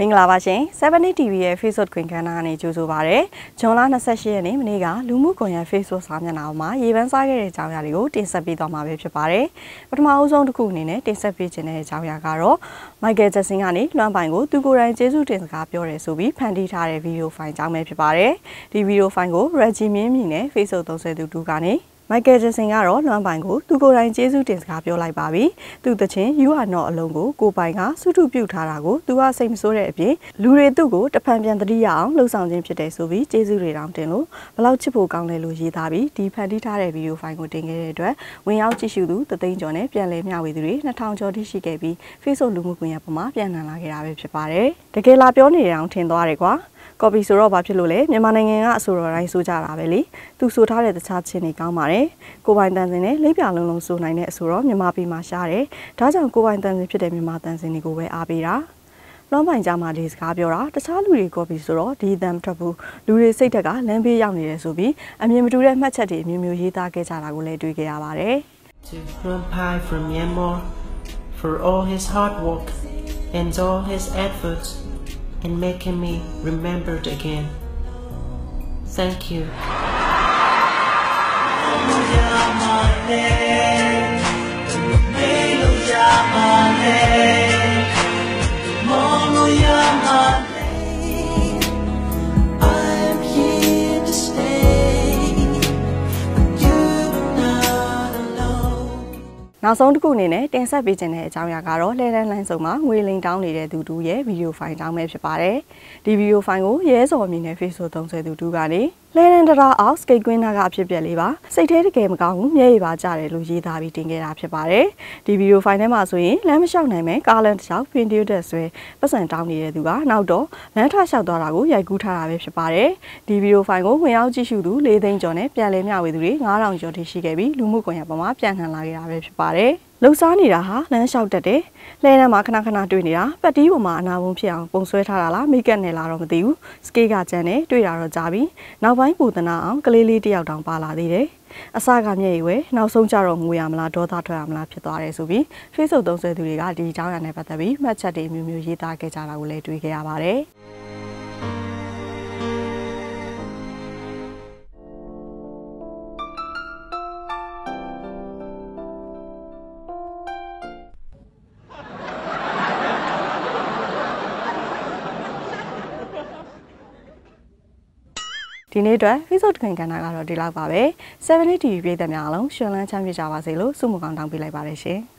မင်္ဂလာပါရှင်7 TV ရဲ့ Facebook ခွင့်ကဏ္ဍကနေကြိုဆိုပါရစေ။ဇွန်လ28ရက်နေ့မနေ့ကလူမှုကွန်ရက် Facebook စာမျက်နှာမှာရေပန်းစားခဲ့တဲ့အကြောင်းအရာတွေကိုတင်ဆက်ပေးသွားမှာပဲဖြစ်ပါတယ်။ပထမအဦးဆုံးတစ်ခုအနေနဲ့တင်ဆက်ပေးခြင်းတဲ့အကြောင်းအရာကတော့ Michael Jackson ကနေလွှမ်းပိုင်ကိုသူကိုယ်တိုင်ကျေးဇူးတင်စကားပြောတယ်ဆိုပြီးဖန်တီးထားတဲ့ဗီဒီယိုဖိုင်ကြောင်းပဲဖြစ်ပါတယ်။ဒီဗီဒီယိုဖိုင်ကို Reggie မြင့်မြင့်နဲ့ Facebook သုံးဆွဲသူတူကနေ မိုက်ကယ်ဂျက်ဆင်ကတော့လွမ်းပိုင်ကိုသူကိုယ်တိုင်ကျေးဇူးတင်စကားပြောလိုက်ပါပြီ။သူ့တချင်း You are not alone ကိုကိုပိုင်ကစုထုပြုတ်ထားတာကိုသူကစိတ်မဆိုးတဲ့အပြင်လူတွေသူ့ကိုတဖန်ပြန်တတိရအောင်လှုပ်ဆောင်ခြင်းဖြစ်တယ်ဆိုပြီးကျေးဇူးတွေတောင်းတင်လို့ဘလောက်ချစ်ဖို့ကောင်းလဲလို့ရေးသားပြီးဒီဖန်တီးထားတဲ့ဗီဒီယိုဖိုင်ကိုတင်ခဲ့တဲ့အတွက်ဝင်ရောက်ကြည့်ရှုသူတသိန်းကျော်နဲ့ပြန်လည်မျှဝေသူတွေ2000ကျော်ထိရှိခဲ့ပြီး Facebook လူမှုကွန်ရက်ပေါ်မှာပြန်နှံလာခဲ့တာပဲဖြစ်ပါတယ်။တကယ်လာပြောနေတယ်အောင်ထင်သွားတယ်ကွာ။ကော်ပီဆိုတော့ဘာဖြစ်လို့လဲမြန်မာနိုင်ငံကအဆိုတော်တိုင်းဆိုကြတာပဲလေသူဆိုထားတဲ့တခြားချင်းတွေကောင်းပါတယ်ကိုပိုင်တန်စင်နဲ့လိပ်ပြလုံးလုံးဆိုနိုင်တဲ့အဆိုတော့မြန်မာပြည်မှာရှားတယ်ဒါကြောင့်ကိုပိုင်တန်စင်ဖြစ်တဲ့မြန်မာတန်စင်တွေကိုပဲအားပေးတာလွန်ပိုင်ကြမှာဒီစကားပြောတာတခြားလူတွေကော်ပီဆိုတော့ဒီအတန်မထွက်ဘူးလူတွေစိတ်တက်ကလမ်းဘေးရောက်နေတယ်ဆိုပြီးအမြင်မတူတဲ့မှတ်ချက်တွေမျိုးမျိုးရေးသားခဲ့ကြတာကိုလည်းတွေ့ခဲ့ရပါတယ် To Run Pie from Myanmar for all his hard work and all his efforts and making me remembered again. Thank you. နောက်ဆုံးတစ်ခုအနေနဲ့တင်ဆက်ပေးခြင်းတဲ့အကြောင်းအရာကတော့လှည့်လန်းလိုင်းစုံမှာငွေလိမ်တောင်းနေတဲ့သူတူရဲ့ဗီဒီယိုဖိုင်တောင်းပဲဖြစ်ပါတယ်။ဒီဗီဒီယိုဖိုင်ကိုရဲစော်အမည်နဲ့ Facebook သုံးစွဲသူတူကနေလှည့်လန်းတရာအောက်စကိတ်ကွင်းနာကအဖြစ်ပြက်လေးပါစိတ်ထဲတကယ်မကောင်းဘူးမျက်ရည်ပါကျတယ်လို့ရေးသားပြီးတင်ခဲ့တာဖြစ်ပါတယ်။ဒီဗီဒီယိုဖိုင်ထဲမှာဆိုရင်လမ်းမလျှောက်နိုင်မဲ့ကားလန်တစ်လျှောက်ဖင်တီးတဲ့ဆွဲပတ်စံတောင်းနေတဲ့သူကနောက်တော့လမ်းထလျှောက်သွားတာကိုရိုက်ကူးထားတာပဲဖြစ်ပါတယ်။ဒီဗီဒီယိုဖိုင်ကိုဝင်ရောက်ကြည့်ရှုသူ၄သိန်းကျော်နဲ့ပြန်လည်မျှဝေသူတွေ9000ကျော်ထိရှိခဲ့ပြီးလူမှုကွန်ရက်ပေါ်မှာပြန်နှံလာခဲ့တာပဲဖြစ်ပါတယ်။ လှုပ်ရှားနေတာဟာလမ်းလျှောက်တက်တယ်။လှဲထဲမှာခဏခဏတွေ့နေတာပတ်တီးပေါ်မှာအနာဝုံဖြစ်အောင်ပုံဆွဲထားတာလားမိကတ်နယ်လာတော့မသိဘူး။စကေးကကျန်တယ်တွေ့တာတော့ကြားပြီ။နောက်ပိုင်းပူတနာအောင်ကလေးလေးတယောက်တောင်ပါလာသေးတယ်။အစကမျက်ရည်ဝဲနောက်ဆုံးကျတော့ငိုရမလားဒေါသထွက်ရမလားဖြစ်သွားတယ်ဆိုပြီး Facebook သုံးဆွဲသူတွေကဒီအကြောင်းအရာနဲ့ပတ်သက်ပြီးမှတ်ချက်တွေမျိုးမျိုးရေးသားခဲ့ကြတာကိုလည်းတွေ့ခဲ့ရပါတယ်။ ဒီနေ့အတွက် Facebook တခင်ကဏ္ဍကတော့ဒီလောက်ပါပဲ7 TV ပြည်သက်များအားလုံးရှင်လန်းချမ်းမြေ့ကြပါစေလို့ဆုမကောင်းတောင်းပေးလိုက်ပါတယ်ရှင်။